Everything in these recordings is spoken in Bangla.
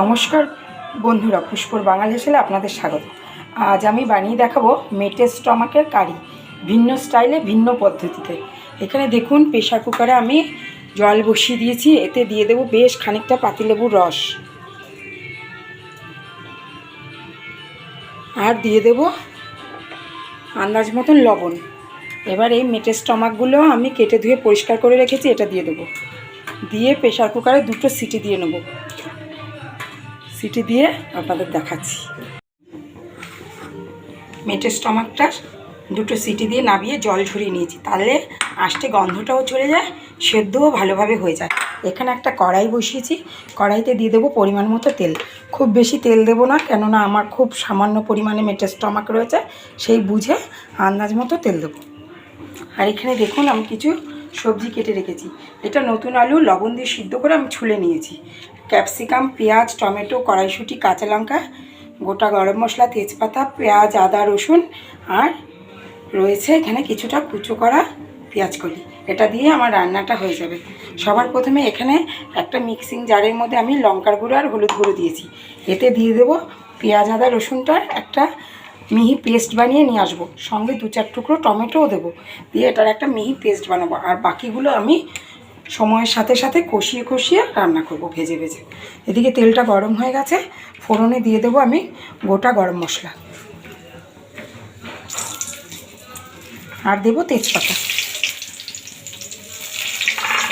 নমস্কার বন্ধুরা, পুষ্পর বাঙালি হেসেলে আপনাদের স্বাগত। আজ আমি বানিয়ে দেখাবো মেটের স্টমাকের কারি, ভিন্ন স্টাইলে, ভিন্ন পদ্ধতিতে। এখানে দেখুন প্রেশার কুকারে আমি জল বসিয়ে দিয়েছি, এতে দিয়ে দেবো বেশ খানিকটা পাতিলেবুর রস। আর দিয়ে দেব আন্দাজ মতন লবণ। এবার এই মেটের স্টমাকগুলো আমি কেটে ধুয়ে পরিষ্কার করে রেখেছি, এটা দিয়ে দেবো। দিয়ে প্রেশার কুকারে দুটো সিটি দিয়ে নেব। সিটি দিয়ে আপনাদের দেখাচ্ছি। মেটের স্টমাকটা দুটো সিটি দিয়ে নাবিয়ে জল ঝরিয়ে নিয়েছি। তাহলে আষ্টে গন্ধটাও চলে যায়, সেদ্ধও ভালোভাবে হয়ে যায়। এখানে একটা কড়াই বসিয়েছি। কড়াইতে দিয়ে দেবো পরিমাণ মতো তেল। খুব বেশি তেল দেবো না, কেননা আমার খুব সামান্য পরিমাণে মেটের স্টমাক রয়েছে, সেই বুঝে আন্দাজ মতো তেল দেবো। আর এখানে দেখুন আমি কিছু সবজি কেটে রেখেছি। এটা নতুন আলু, লবণ দিয়ে সিদ্ধ করে আমি ছুলে নিয়েছি। ক্যাপসিকাম, পেঁয়াজ, টমেটো, কড়াইশুঁটি, কাঁচা লঙ্কা, গোটা গরম মশলা, তেজপাতা, পেঁয়াজ, আদা, রসুন আর রয়েছে এখানে কিছুটা কুচো করা পেঁয়াজ কলি। এটা দিয়ে আমার রান্নাটা হয়ে যাবে। সবার প্রথমে এখানে একটা মিক্সিং জারের মধ্যে আমি লঙ্কার গুঁড়ো আর হলুদ গুঁড়ো দিয়েছি। এতে দিয়ে দেবো পেঁয়াজ, আদা রসুনটার একটা মিহি পেস্ট বানিয়ে নিয়ে আসব। সঙ্গে দু চার টুকরো টমেটোও দেবো। দিয়ে এটার একটা মিহি পেস্ট বানাবো। আর বাকিগুলো আমি সময়ের সাথে সাথে কষিয়ে কষিয়ে রান্না করব ভেজে ভেজে। এদিকে তেলটা গরম হয়ে গেছে। ফোড়নে দিয়ে দেবো আমি গোটা গরম মশলা। আর দেবো তেজপাতা।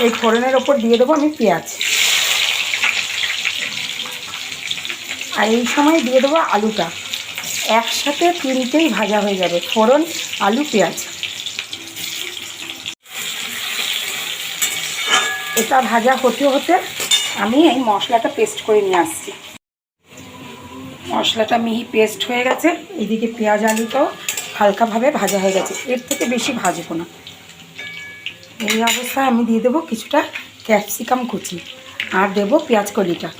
এই ফোড়নের ওপর দিয়ে দেবো আমি পেঁয়াজ। আর এই সময় দিয়ে দেবো আলুটা। একসাথে তিনটেই ভাজা হয়ে যাবে, ফোড়ন, আলু, পেঁয়াজ। এটা ভাজা হতে হতে আমি এই মশলাটা পেস্ট করে নিয়ে আসছি। মশলাটা মিহি পেস্ট হয়ে গেছে, এদিকে পেঁয়াজ আলুটাও হালকাভাবে ভাজা হয়ে গেছে, এর থেকে বেশি ভাজবো না। এই অবস্থায় আমি দিয়ে দেবো কিছুটা ক্যাপসিকাম কুচি, আর দেবো পেঁয়াজ কলিটা।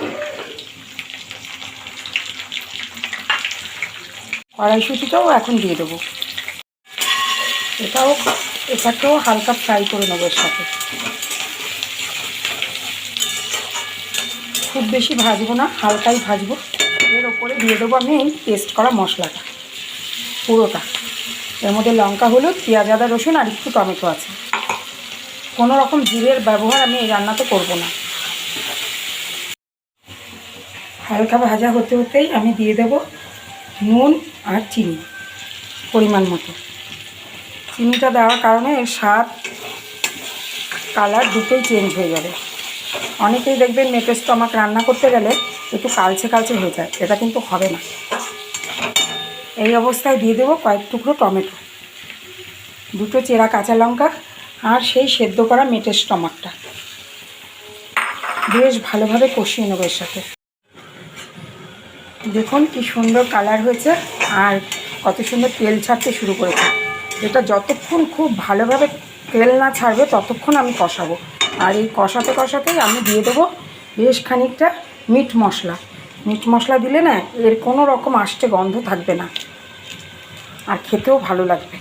কড়াইশুটিটাও এখন দিয়ে দেবো। এটাও এটাকেও হালকা ফ্রাই করে নেব এর সাথে। খুব বেশি ভাজবো না, হালকাই ভাজবো। এর ওপরে দিয়ে দেবো আমি এই পেস্ট করা মশলাটা, পুরোটা। এর মধ্যে লঙ্কা, হলুদ, পেঁয়াজ, আদা, রসুন আর একটু টমেটো আছে। কোনো রকম জিরের ব্যবহার আমি এই রান্নাতে করব না। হালকা ভাজা হতে হতেই আমি দিয়ে দেব নুন আর চিনি পরিমাণ মতো। চিনিটা দেওয়ার কারণে এর স্বাদ, কালার দুটোই চেঞ্জ হয়ে যাবে। অনেকেই দেখবেন মেটের স্টমাক রান্না করতে গেলে একটু কালচে কালচে হয়ে যায়, এটা কিন্তু হবে না। এই অবস্থায় দিয়ে দেবো কয়েক টুকরো টমেটো, দুটো চেরা কাঁচা লঙ্কা আর সেই সেদ্ধ করা মেটের স্টমাকটা। বেশ ভালোভাবে কষিয়ে নেব এর সাথে। দেখুন কি সুন্দর কালার হয়েছে আর কত সুন্দর তেল ছাড়তে শুরু করেছে। এটা যতক্ষণ খুব ভালোভাবে তেল না ছাড়বে ততক্ষণ আমি কষাবো। আর এই কষাতে কষাতেই আমি দিয়ে দেবো বেশ খানিকটা মিট মশলা। মিট মশলা দিলে না এর কোনো রকম আষ্টে গন্ধ থাকবে না। আর খেতেও ভালো লাগবে।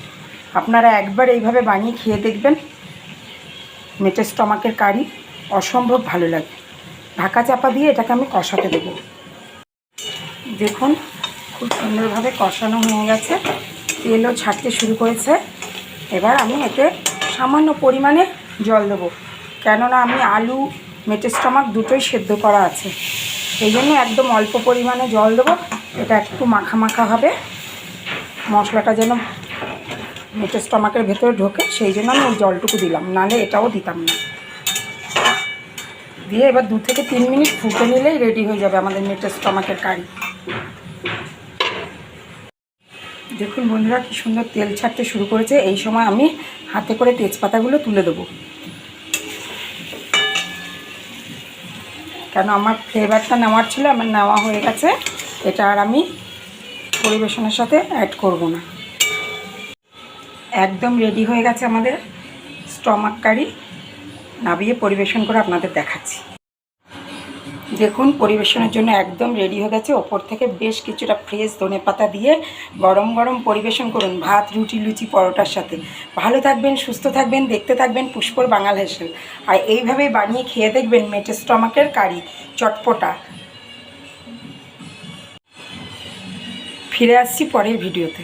আপনারা একবার এইভাবে বানিয়ে খেয়ে দেখবেন। মেটের স্টমাকের কারি অসম্ভব ভালো লাগবে ঢাকা চাপা দিয়ে এটাকে আমি কষাতে দেবো। দেখুন, খুব সুন্দরভাবে কষানো হয়ে গেছে। তেলও ছাড়তে শুরু করেছে। এবার আমি এতে সামান্য পরিমাণে জল দেবো। কেননা আমি আলু মেটের স্টমাক দুটোই সেদ্ধ করা আছে। এই জন্য একদম অল্প পরিমাণে জল দেবো। এটা একটু মাখা মাখা হবে। মশলাটা যেন মেটের স্টমাকের ভেতরে ঢোকে, সেই জন্য আমি ওই জলটুকু দিলাম। নাহলে এটাও দিতাম না। দিয়ে এবার দু থেকে তিন মিনিট ফুটে নিলেই রেডি হয়ে যাবে আমাদের মেটের স্টমাকের কারি। দেখুন বন্ধুরা, কি সুন্দর তেল ছাড়তে শুরু করেছে। এই সময় আমি হাতে করে তেজপাতাগুলো তুলে দেবো। কেন, আমার ফ্লেভারটা নেওয়ার ছিল, আমার নেওয়া হয়ে গেছে। এটা আর আমি পরিবেশনের সাথে অ্যাড করব না। একদম রেডি হয়ে গেছে আমাদের স্টমাক কারি নাবিয়ে পরিবেশন করে আপনাদের দেখাচ্ছি। দেখুন, পরিবেশনের জন্য একদম রেডি হয়ে গেছে। ওপর থেকে বেশ কিছুটা ফ্রেশ ধনে পাতা দিয়ে গরম গরম পরিবেশন করুন, ভাত, রুটি, লুচি, পরোটার সাথে। ভালো থাকবেন, সুস্থ থাকবেন, দেখতে থাকবেন পুষ্পর বাঙাল হেসেল। আর এইভাবেই বানিয়ে খেয়ে দেখবেন মেটে স্টমাকের কারি, চটপটা। ফিরে আসছি পরের ভিডিওতে।